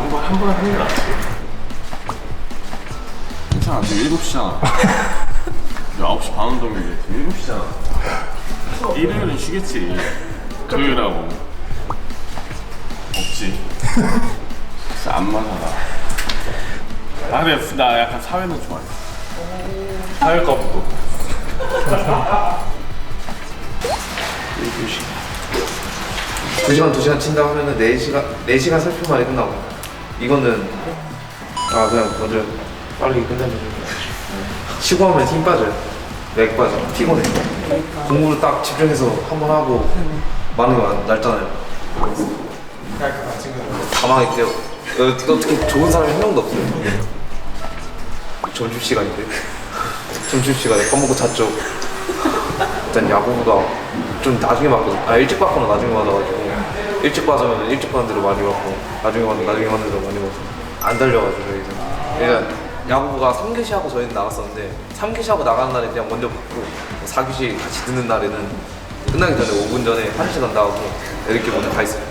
번에 하는 게 낫지. 괜찮아, 지금 7시잖아. 9시 반 운동인데 지금 7시잖아. 일요일은 쉬겠지. 토요일하고. 없지. 진짜 안 맞아, 나. 아, 근데 나 약간 사회는 좋아해. 사회과부터. 두 시간 두 시간 친다고 하면은 네 시간 네 시간 30분 만에 끝나고 이거는 아 그냥 먼저 빨리 끝내면 쉬고 하면 힘 빠져요. 맥 빠져. 피곤해. 공부를 딱 집중해서 한 번 하고 많은 게 많- 날잖아요 다 망했대요. 어, 어떻게 좋은 사람이 한 명도 없어요. 점심시간인데? 점심시간에 밥 먹고 잤죠. 일단 야구보다 좀 나중에 받거든. 아 일찍 받거나 나중에 받아가지고 일찍 받으면 일찍 받는 대로 많이 받고 나중에 받으면 나중에 받는 대로 많이 받고 안 달려가지고 저희는. 그러니까 야구부가 3교시 하고 저희는 나갔었는데 3교시 하고 나가는 날에 그냥 먼저 받고 4교시 같이 듣는 날에는 끝나기 전에 5분 전에 1시간 나가고 이렇게 먼저 가 있어요.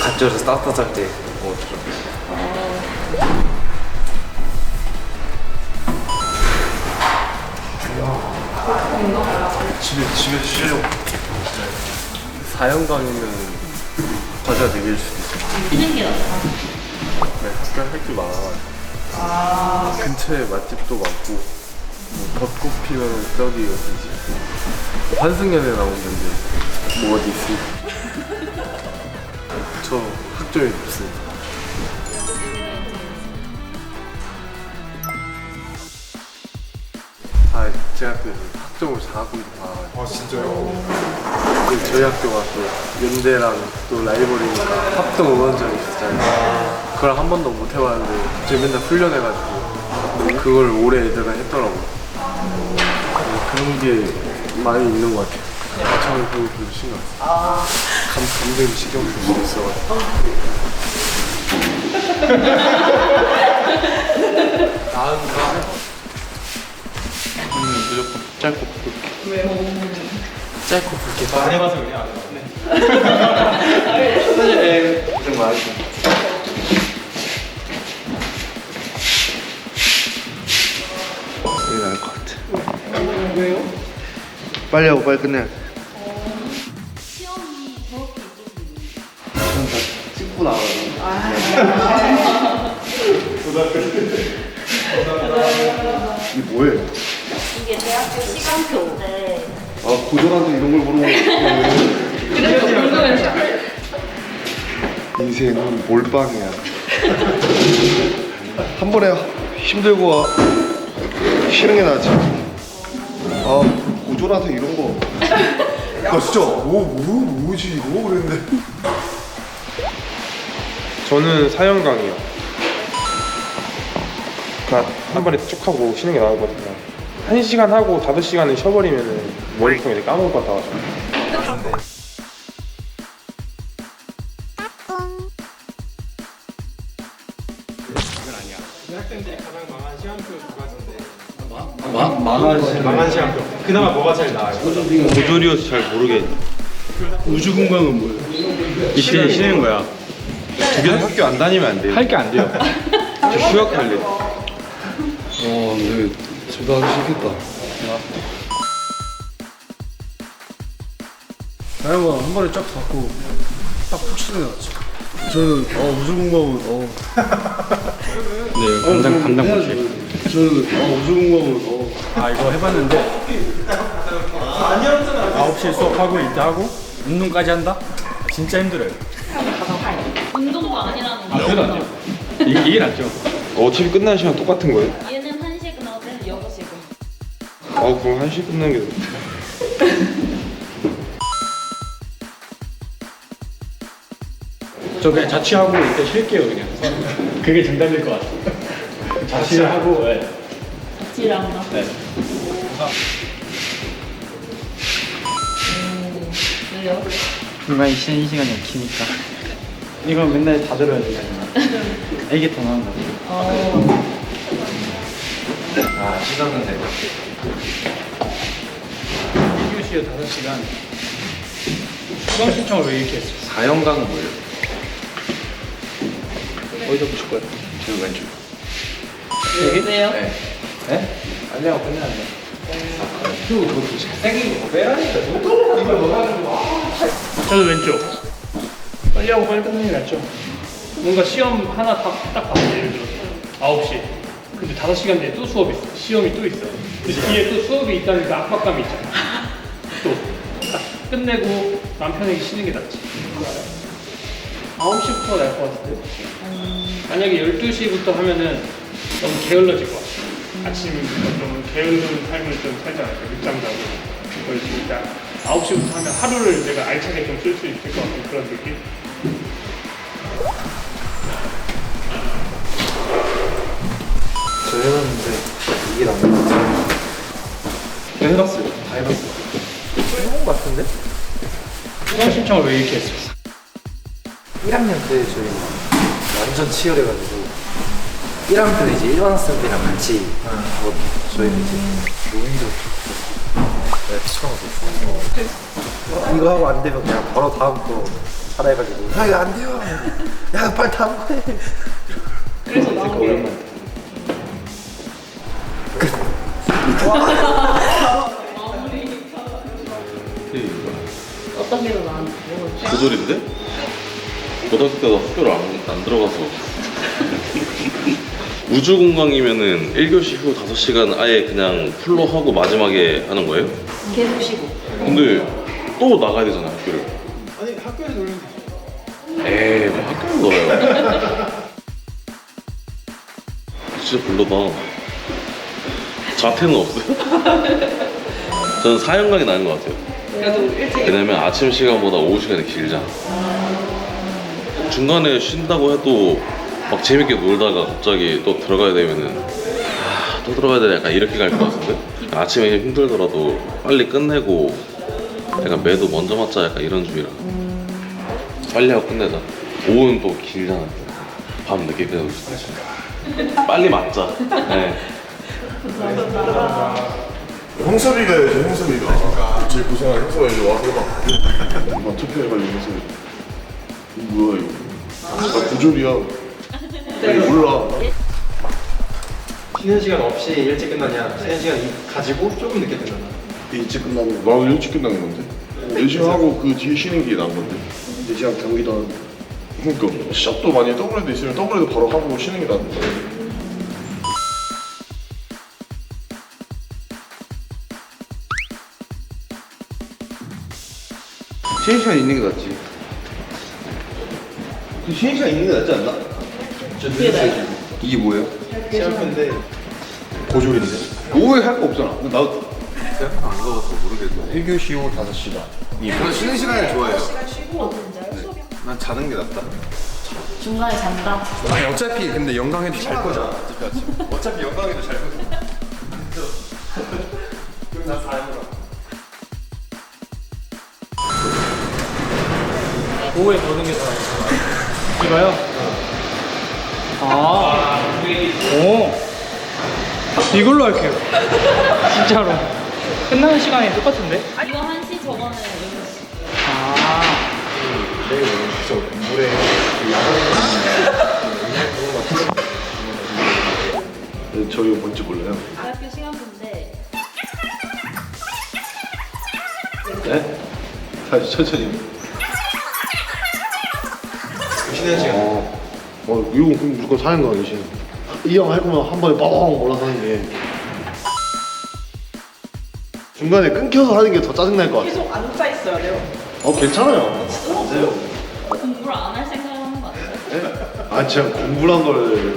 갔죠. 그래서 따뜻할 때 뭐, 어쩌죠. 집에, 집에 쉬려고. 사형 강의는 과제가 되길 수도 있어. 쉬는 게 낫다. 네, 학교 할게 많아가지고. 근처에 맛집도 많고, 뭐 벚꽃 피면 저기 어디지? 환승연에 나오는데, 뭐 어디 있어? 저 학교에 있습니다. 아, 제 학교에서 학점을 4학점도 봐가지고. 아 진짜요? 그 저희 학교가 또 연대랑 또 라이벌이니까 합동 응원전이 있었잖아요. 그걸 한 번도 못 해봤는데 갑자기 맨날 훈련해가지고 그걸 올해 애들가 했더라고요. 네, 그런 게 많이 있는 것 같아요. 아, 신경 안 써요. 감, 감정이 신경 쓸수 있어가지고. 무조건 짧고 굵게. 왜요? 짧고 굵게. 안 해봐서 그냥 안 해봤네. 사실 에 고생 많으시죠. 이게 나을 것 같아. 왜요? 빨리 하고 빨리 끝내야 돼. 시험이 저렇게 있을 저는 다 찍고 나가요. 이게 뭐예요? 이게 대학교 시간표인데 아 고졸한테 이런 걸 물어보는 인생은 몰빵이야. 한 번에 힘들고 와. 쉬는 게 낫지. 아 고졸한테 이런 거. 나 진짜 뭐, 뭐 뭐지 이거 그랬는데. 저는 사형강이요. 그러니까 한 번에 쭉 하고 쉬는 게 나을 것 같아요. 한 시간 하고 다섯 시간을 쉬어버리면은 머리통이 이제 까먹을 것 같아가지고. 망한 시간표. 그나마 뭐가 제일 나아요? 고졸이어서 잘 모르겠네. 우주 공간은 뭐예요? 쉬는, 쉬는 거야. 주변 학교 안 다니면 안 돼요. 할 게 안 돼요. 저 휴학할래. 어 근데 저도 하기 싫겠다. 다양한 한 번에 쫙 잡고 딱푹 치는 게 낫죠. 저는 어 우주 공방은 어 네, 감당 감당 못해. 저는 어 우주 공방은 어 아 이거 해봤는데 9시에 수업하고 이때 하고 운동까지 한다? 진짜 힘들어요. 운동도 아니라는 아, 거. 이게 낫죠. 어차피 끝나는 시간 똑같은 거예요? 어, 그럼 한 시간 끝나는 게 낫다. 저 그냥 자취하고 이때 쉴게요 그냥. 그게 정답일 것 같아요. 자취를 하고 네. 나. 네. 음, 왜요? 중간에 쉬는 시간이 없으니까 이거 맨날 다 들어야 되잖아 이게 더 나은 거 같아 어. 아 시간은 돼. 1교시에 5시간. 수강 신청을 왜 이렇게 했어? 사형강은 뭐예요? 어디서 보실 거예요? 저 왼쪽. 왜요? 네. 네? 알려고 끝났네. 저도 왼쪽. 빨리 하고 빨리 끝내는 게 낫죠. 뭔가 시험 하나 다, 딱 봤어요. 예를 들어서 9시. 근데 5시간 뒤에 또 수업이 있어. 시험이 또 있어. 근데 뒤에 또 수업이 있다는 그 압박감이 있잖아. 또. 딱 끝내고 남편에게 쉬는 게 낫지. 9시부터 날 것 같은데. 만약에 12시부터 하면은 너무 게을러질 것 같아. 아침부터 좀 게으른 삶을 좀 살지 않을까. 늦잠 자고. 그래서 일단 9시부터 하면 하루를 내가 알차게 좀 쓸 수 있을 것 같은 그런 느낌? 해봤는데 이게 남는 것 같아요. 저 해봤어요. 다 해봤어요. 해본 것 같은데? 수강 신청을 왜 이렇게 했어? 1학년 때 저희 완전 치열해가지고 1학년 때는 이제 일반 학생들이랑 같이 하고 저희는 이제 노인도 내가 피쳐먹었어 이거 하고 안 되면 그냥 바로 다음 거 하라 해가지고 야 이거 안 돼요 야 빨리 다음 거 해. 그래서 나온 게 어떤 게 더 나은지 모르겠어요. 그 소린데? 고등학교 때도 학교를 안, 안 들어가서 우주공강이면은 1교시 후 5시간 아예 그냥 풀로 하고 마지막에 하는 거예요? 계속 쉬고. 근데 또 나가야 되잖아 학교를 아니 학교에서 놀면 에이 뭐 학교를 놀아요 진짜 별로다 자퇴는 없어요? 저는 4연강이 나은 것 같아요 그래도 일찍 왜냐면 아침 시간보다 오후 시간이 길잖아. 중간에 쉰다고 해도 막 재밌게 놀다가 갑자기 또 들어가야 되면은 아, 또 들어가야 되나 약간 이렇게 갈 것 같은데? 아침에 힘들더라도 빨리 끝내고 약간 매도 먼저 맞자 약간 이런 주의라 빨리 하고 끝내자. 오후는 또 길잖아. 밤 늦게 끝내고 싶다. 빨리 맞자. 네. 형섭이가 해야죠 형섭이가. 제일 고생한 형섭이가 이제 와서 막, 막 투표해 가지고 형섭이. 이거 뭐야 이거 나 부조리야. 아니 몰라. 쉬는 시간 없이 일찍 끝나냐? 쉬는 시간 이- 가지고 조금 늦게 끝나냐? 일찍 끝나는 거 나는 일찍 끝나는 건데. 4시간 하고 그 뒤에 쉬는 게 나은 건데. 4시간 경기도 하는 그러니까 시합도 많이 더블헤드 있으면 더블헤드 바로 하고 쉬는 게 나은 거야 쉬는 시간 있는 게 낫지. 그 쉬는 시간 있는 게 낫지 않나? 이게 뭐예요? 시험인데 고졸인데 오후에 할 거 없잖아. 나도 1교시 후 5시간 저는 쉬는 시간을 좋아해요. 어, 진짜요? 난 자는 게 낫다. 중간에 잔다. 아니 어차피 근데 영광에도 잘 거잖아 어차피 영광에도 잘 거든. 오후에 보는 게 더. 이거요? 아, 오. 이걸로 할게요. 진짜로. 끝나는 시간이 똑같은데? 이거 1시 저거는 6시. 아. 저희 뭔지 몰라요 대학교 시간인데 네? 다시 천천히 시간 어, 어 이건 그럼 무조건 사는 거 아니지? 이 형 할 거면 한 번에 빠방 올라가는 게. 중간에 끊겨서 하는 게 더 짜증 날 것 같아. 계속 앉아 있어야 돼요. 어 괜찮아요. 공부를 안 할 생각을 하는 거 아니에요? 아 제가 공부란 걸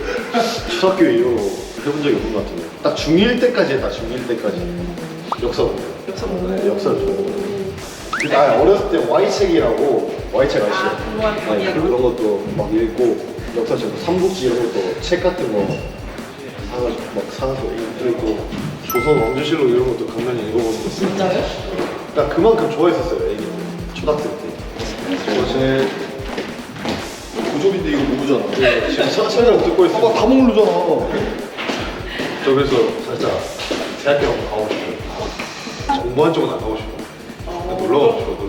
초등학교 이후로 해본 적이 없는 것 같은데. 딱 중1 때까지 했다 중1 때까지. 역사 공부 역사 공부 네, 역사 좀 근데 아 어렸을 때 Y책이라고 Y책 아시죠? 그거 할 거예요. 네, 그런 것도 막 읽고 역사책 삼국지 이런 것도 책 같은 거 사가지고 막 사서 읽고 조선 왕조실록 이런 것도 간간히 읽어본 적 있어요. 진짜요? 그러니까 그만큼 좋아했었어요 애기. 때 초등학생 때. 어제 고졸인데 이거 모르잖아. 네, 지금 차- 차이랑 듣고 있어 봐봐 다 모르잖아. 저 그래서 살짝 대학교 한번 가고 싶어요. 공부한 쪽은 안 가고 싶어 놀러 가고 싶거든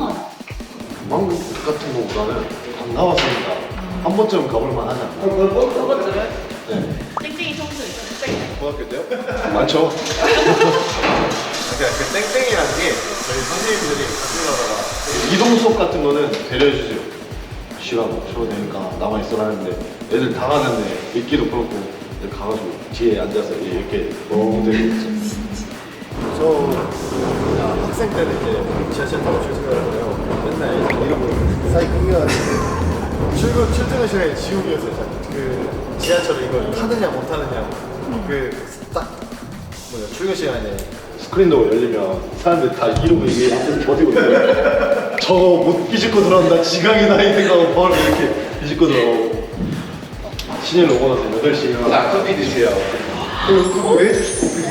망고 같은 거보다는 안 나왔으니까 한 번쯤 가볼 만 하지 않나? 땡땡이 청소 있어. 땡땡. 고등학교 때요? 많죠. 그러니까 그 땡땡이라는 게 저희 선생님들이 가끔가다가 이동 수업 같은 거는 배려해주세요. 시간 줘도 되니까 남아 있어라 하는데 애들 다 가는데 있기도 그렇고 애들 가가지고 뒤에 앉아서 이렇게 멍 들고 있어. 저 학생 때는 이제 지하철 타고 출퇴근하잖아요. 맨날 이제 이러고 사이 끊겨가지고 출근 출퇴근 시간이 지옥이었어요. 진짜. 그 지하철을 이걸 타느냐 못 타느냐 그딱 뭐냐 출근 시간에 스크린도어 열리면 사람들 다 이러고 이게 앞에서 버티고 있어요. 저거 못 비집고 들어온다 지각이다 이 생각하고 바로 이렇게 비집고 들어오고 신일 오고 나서 8시에 일어나 커피 드세요. 그거 왜?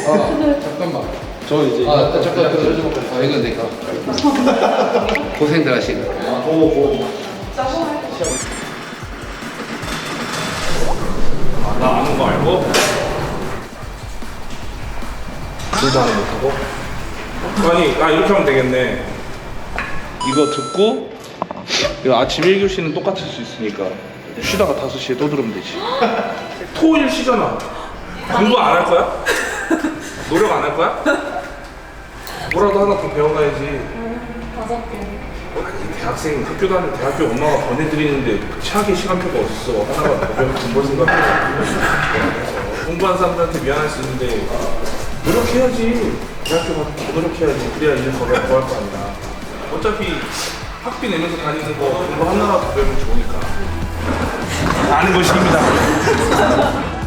아 잠깐만. 저 이제 아 잠깐 아 이건 내가 고생들 하시네. 보고 보고 나 아는 거 알고? 불장을 못하고 아니, 아 이렇게 하면 되겠네. 이거 듣고 이거 아침 1교시는 똑같을 수 있으니까 쉬다가 5시에 또 들으면 되지. 토일 쉬잖아. 공부 안 할 거야? 노력 안 할 거야? 뭐라도 하나 더 배워가야지. 아니, 대학생 학교 다니는 대학교 엄마가 보내드리는데 최악의 시간표가 어딨어. 하나가 더 배우면 공부 생각해. 공부한 사람들한테 미안할 수 있는데 노력해야지. 대학교 가서 더 노력해야지. 그래야 이제 더 구할 거 아니야. 어차피 학비 내면서 다니는 거 공부 하나라도 배우면 좋으니까. 아는 것입니다.